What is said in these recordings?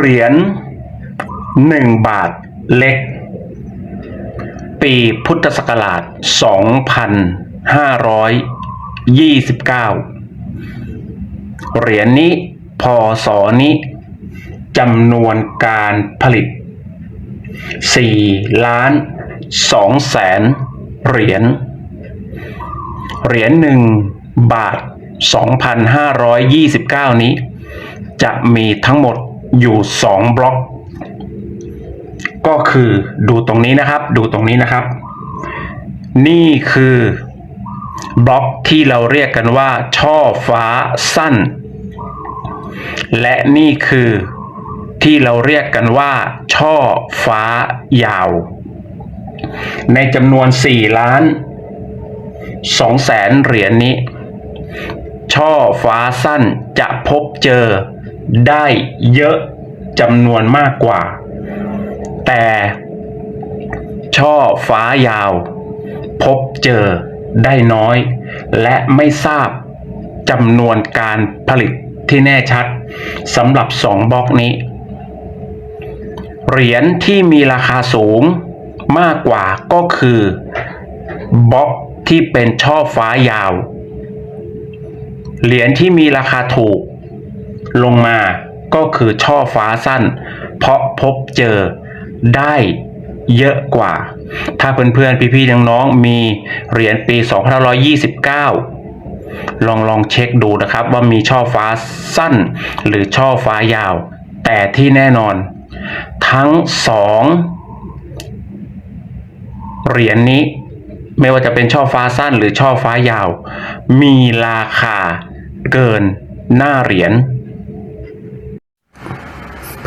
เหรียญหนึ่งบาทเล็ก ปีพุทธศักราช 2529 เหรียญนี้พศนี้จำนวนการผลิต 4 ล้าน2แสนเหรียญ เหรียญหนึ่งบาท 2,529 นี้ จะมีทั้งหมด อยู่2บล็อก ก็คือดูตรงนี้นะครับ ดูตรงนี้นะครับ นี่คือบล็อกที่เราเรียกกันว่า ช่อฟ้าสั้น และนี่คือที่เราเรียกกันว่า ช่อฟ้ายาว ในจำนวน 4 ล้าน2แสนเหรียญนี้ ช่อฟ้าสั้นจะพบเจอ ได้เยอะจำนวนมากกว่า แต่ช่อฟ้ายาว พบเจอได้น้อย และไม่ทราบจำนวนการผลิตที่แน่ชัดสำหรับสองบล็อกนี้ เหรียญที่มีราคาสูงมากกว่าก็คือบล็อกที่เป็นช่อฟ้ายาว เหรียญที่มีราคาถูก ลงมาก็คือช่อฟ้าสั้น เพราะพบเจอได้เยอะกว่า ถ้าเพื่อนๆ พี่ๆ น้องๆ มีเหรียญปี 2529 ลองลองเช็คดูนะครับว่ามีช่อฟ้าสั้นหรือช่อฟ้ายาว แต่ที่แน่นอน ทั้งสองเหรียญนี้ไม่ว่าจะเป็นช่อฟ้าสั้นหรือช่อฟ้ายาว มีราคาเกินหน้าเหรียญ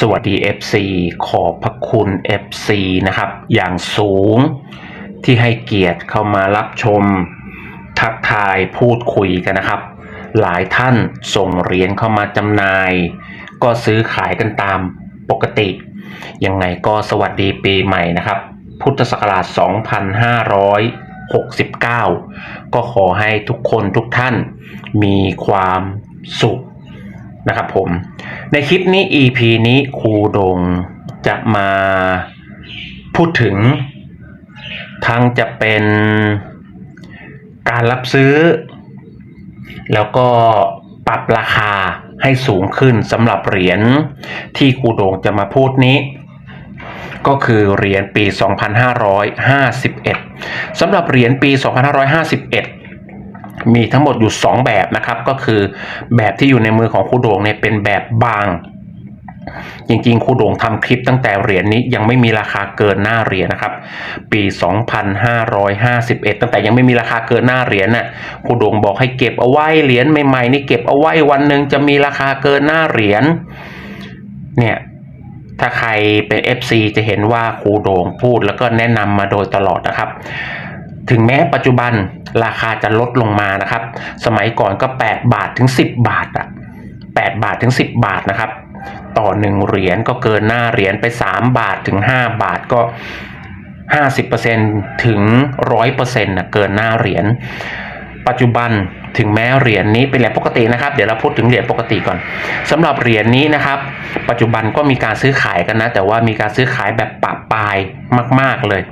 สวัสดี FC ขอบพระคุณ FC นะครับ อย่างสูงที่ให้เกียรติเข้ามารับชม ทักทายพูดคุยกันนะครับ หลายท่านส่งเหรียญเข้ามาจำหน่าย ก็ซื้อขายกันตามปกติ ยังไงก็สวัสดีปีใหม่นะครับ พุทธศักราช 2569 ก็ขอให้ทุกคนทุกท่านมีความสุขนะครับผม ในคลิปนี้ EP นี้ครูโดงจะมาพูดถึง ทั้งจะเป็นการรับซื้อ แล้วก็ปรับราคาให้สูงขึ้นสำหรับเหรียญที่ครูโดงจะมาพูดนี้ ก็คือเหรียญปี 2551สำหรับเหรียญปี 2551 มีทั้งหมดอยู่ 2 แบบนะครับ ก็คือแบบที่อยู่ในมือของครูโด่งเนี่ยเป็นแบบบาง จริงๆครูโด่งทำคลิปตั้งแต่เหรียญนี้ยังไม่มีราคาเกินหน้าเหรียญนะครับ ปี 2551 ตั้งแต่ยังไม่มีราคาเกินหน้าเหรียญน่ะครูโด่งบอกให้เก็บเอาไว้เหรียญใหม่ๆนี่เก็บเอาไว้วันหนึ่งจะมีราคาเกินหน้าเหรียญเนี่ยถ้าใครเป็น FC จะเห็นว่าครูโด่งพูดแล้วก็แนะนำมาโดยตลอดนะครับ ถึงแม้ปัจจุบันราคาจะลดลงมานะครับ สมัยก่อนก็ 8 บาทถึง 10 บาทอะ8บาทถึง 10 บาทนะครับ ต่อหนึ่งเหรียญก็เกินหน้าเหรียญไป 3 บาทถึง 5 บาทก็ 50%ถึง 100%นะเกินหน้าเหรียญ ปัจจุบันถึงแม้เหรียญนี้เป็นเหรียญปกตินะครับ เดี๋ยวเราพูดถึงเหรียญปกติก่อนสำหรับเหรียญนี้นะครับ ปัจจุบันก็มีการซื้อขายกันนะ แต่ว่ามีการซื้อขายแบบปะปลายมาก ๆเลย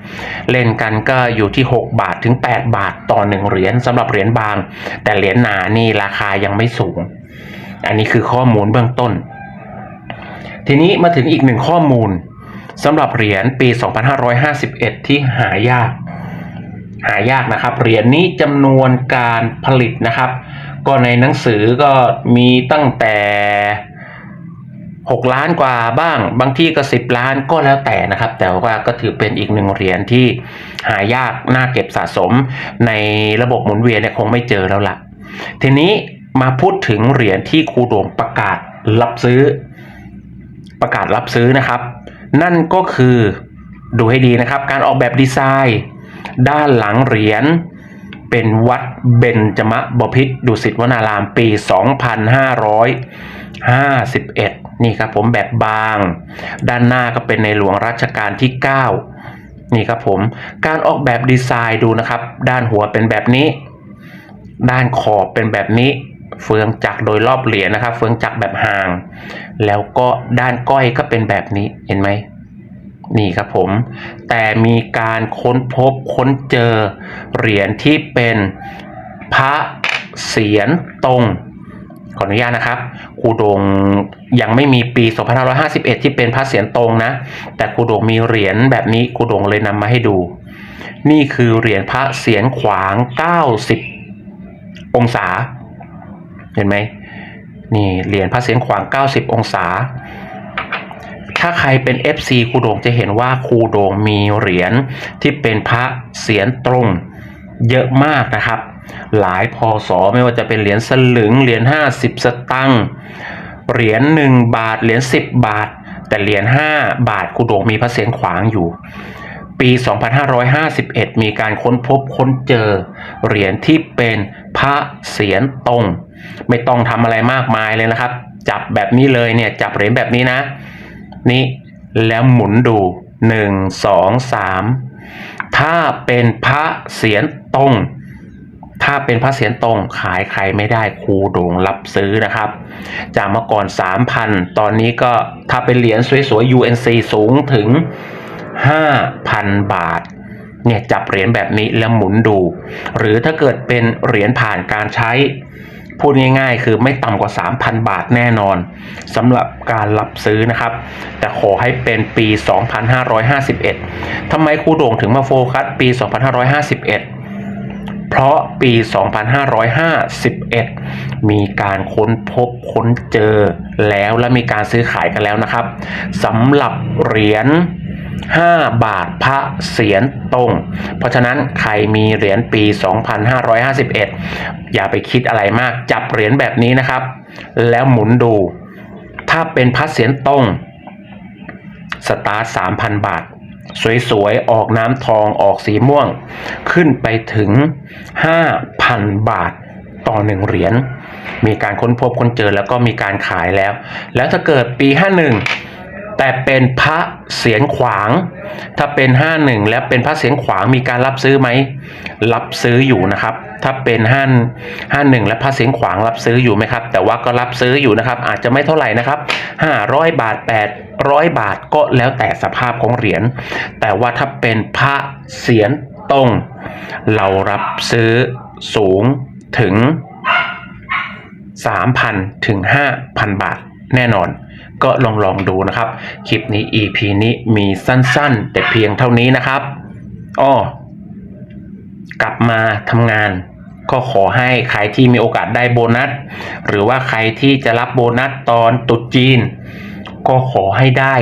เล่นกันก็อยู่ที่ 6 บาทถึง 8 บาทต่อหนึ่งเหรียญสำหรับเหรียญบาง แต่เหรียญหนานี่ราคายังไม่สูง อันนี้คือข้อมูลเบื้องต้น ทีนี้มาถึงอีกหนึ่งข้อมูลสำหรับเหรียญปี 2551 ที่หายาก หายากนะครับ เหรียญนี้จำนวนการผลิตนะครับ ก็ในหนังสือก็มีตั้งแต่ 6 ล้านกว่าบ้าง บางที่ก็ 10 ล้านก็แล้วแต่นะครับ แต่ว่าก็ถือเป็นอีกหนึ่งเหรียญที่หายากน่าเก็บสะสม ในระบบหมุนเวียนเนี่ยคงไม่เจอแล้วล่ะ ทีนี้มาพูดถึงเหรียญที่ครูโด่งประกาศรับซื้อ ประกาศรับซื้อนะครับ นั่นก็คือดูให้ดีนะครับ การออกแบบดีไซน์ ด้านหลังเหรียญเป็นวัดเบญจมะบพิตรดุสิตวนารามปี 2551 นี่ครับผมแบบบาง ด้านหน้าก็เป็นในหลวงรัชกาลที่ 9 นี่ครับผมการออกแบบดีไซน์ดูนะครับ ด้านหัวเป็นแบบนี้ ด้านขอบเป็นแบบนี้ เฟืองจักรโดยรอบเหรียญนะครับ เฟืองจักรแบบห่าง แล้วก็ด้านก้อยก็เป็นแบบนี้เห็นไหม นี่ครับผม แต่มีการค้นพบค้นเจอเหรียญที่เป็นพระเสียรตรงขออนุญาตนะครับครูโดงยังไม่มีปี 2551 ที่เป็นพระเสียรตรงนะ แต่ครูโดงมีเหรียญแบบนี้ครูโดงเลยนำมาให้ดู นี่คือเหรียญพระเสียรขวาง 90 องศา เห็นไหมนี่เหรียญพระเสียรขวาง 90 องศา ถ้าใครเป็น FC ครูโดงจะเห็นว่าครูโดงมีเหรียญที่เป็นพระเสียรตรงเยอะมากนะครับ หลายพศไม่ว่าจะเป็นเหรียญสลึงเหรียญ50 สตังค์เหรียญ1บาทเหรียญ10 บาท แต่เหรียญ5บาทครูโดงมีพระเสียรขวางอยู่ ปี 2551 มีการค้นพบค้นเจอ เหรียญที่เป็นพระเสียรตรง ไม่ต้องทำอะไรมากมายเลยนะครับ จับแบบนี้เลยเนี่ยจับเหรียญแบบนี้นะ นี่แล้วหมุนดูหนึ่งสองสามถ้าเป็นพระเสียรตรง ถ้าเป็นพระเศียรตรงขายใครไม่ได้ครูโด่งรับซื้อนะครับ จากเมื่อก่อน 3,000 ตอนนี้ก็ถ้าเป็นเหรียญสวยๆ UNC สูงถึง 5,000 บาทเนี่ยจับเหรียญแบบนี้แล้วหมุนดู หรือถ้าเกิดเป็นเหรียญผ่านการใช้ พูดง่ายๆ คือไม่ต่ำกว่า 3,000 บาทแน่นอนสำหรับการรับซื้อนะครับ แต่ขอให้เป็นปี 2551ทำไมครูโด่งถึงมาโฟกัสปี 2551 เพราะปี 2551 มีการค้นพบค้นเจอแล้วและมีการซื้อขายกันแล้วนะครับสำหรับเหรียญ5 บาทพระเสียรตรง เพราะฉะนั้นใครมีเหรียญปี 2551 อย่าไปคิดอะไรมากจับเหรียญแบบนี้นะครับ แล้วหมุนดู ถ้าเป็นพระเสียรตรง สตาร์ท3,000 บาท สวยๆ ออกน้ำทองออกสีม่วง ขึ้นไปถึง 5,000 บาทต่อหนึ่งเหรียญมีการค้นพบค้นเจอแล้วก็มีการขายแล้ว แล้วถ้าเกิดปี 51 แต่เป็นพระเสียรขวาง ถ้าเป็น51แล้วเป็นพระเสียรขวางมีการรับซื้อไหม รับซื้ออยู่นะครับ ถ้าเป็น5 51และพระเสียรขวางรับซื้ออยู่ไหมครับ แต่ว่าก็รับซื้ออยู่นะครับ อาจจะไม่เท่าไหร่นะครับ500บาท800บาทก็แล้วแต่สภาพของเหรียญ แต่ว่าถ้าเป็นพระเสียรตรง เรารับซื้อสูงถึง 3,000 ถึง 5,000 บาทแน่นอน ก็ลองลองดูนะครับ คลิปนี้ EP นี้มีสั้นๆ แต่เพียงเท่านี้นะครับอ้อกลับมาทำงาน ก็ขอให้ใครที่มีโอกาสได้โบนัส หรือว่าใครที่จะรับโบนัสตอนตรุษจีน ก็ขอให้ได้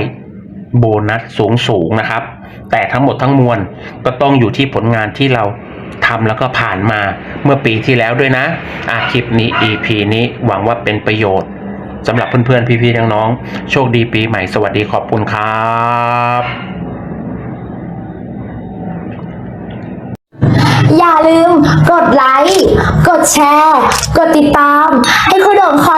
โบนัสสูงสูงๆนะครับ แต่ทั้งหมดทั้งมวลก็ต้องอยู่ที่ผลงานที่เราทำแล้วก็ผ่านมาเมื่อปีที่แล้วด้วยนะอาคลิปนี้ EP นี้หวังว่าเป็นประโยชน์ สำหรับเพื่อนๆ พี่ๆ น้องๆ โชคดีปีใหม่สวัสดีขอบคุณครับอย่าลืมกดไลค์ กดแชร์ กดติดตาม ให้คุณโด่งคอย